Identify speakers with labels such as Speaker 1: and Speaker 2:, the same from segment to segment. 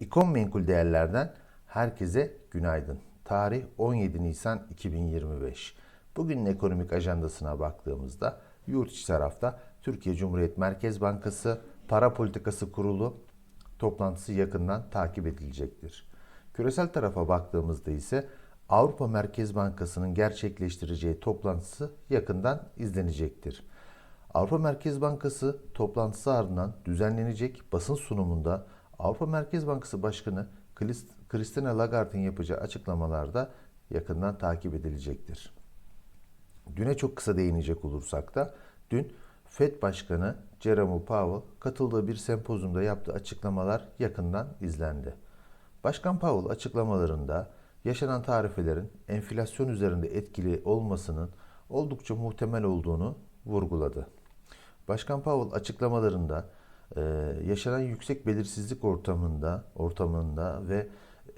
Speaker 1: İkon menkul değerlerden herkese günaydın. Tarih 17 Nisan 2025. Bugünün ekonomik ajandasına baktığımızda yurt içi tarafta Türkiye Cumhuriyet Merkez Bankası Para Politikası Kurulu toplantısı yakından takip edilecektir. Küresel tarafa baktığımızda ise Avrupa Merkez Bankası'nın gerçekleştireceği toplantısı yakından izlenecektir. Avrupa Merkez Bankası toplantısı ardından düzenlenecek basın sunumunda Avrupa Merkez Bankası Başkanı Christ- Christine Lagarde'ın yapacağı açıklamalarda yakından takip edilecektir. Düne çok kısa değinecek olursak da dün Fed Başkanı Jerome Powell katıldığı bir sempozyumda yaptığı açıklamalar yakından izlendi. Başkan Powell açıklamalarında yaşanan tarifelerin enflasyon üzerinde etkili olmasının oldukça muhtemel olduğunu vurguladı. Başkan Powell açıklamalarında e, yaşanan yüksek belirsizlik ortamında ortamında ve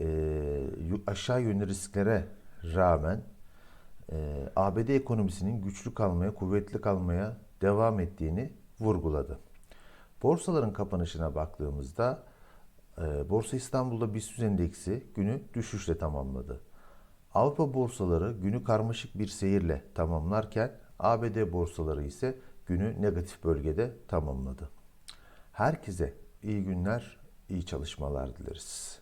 Speaker 1: e, aşağı yönlü risklere rağmen e, ABD ekonomisinin güçlü kalmaya, kuvvetli kalmaya devam ettiğini vurguladı. Borsaların kapanışına baktığımızda e, Borsa İstanbul'da BIST endeksi günü düşüşle tamamladı. Avrupa borsaları günü karmaşık bir seyirle tamamlarken ABD borsaları ise günü negatif bölgede tamamladı. Herkese iyi günler, iyi çalışmalar dileriz.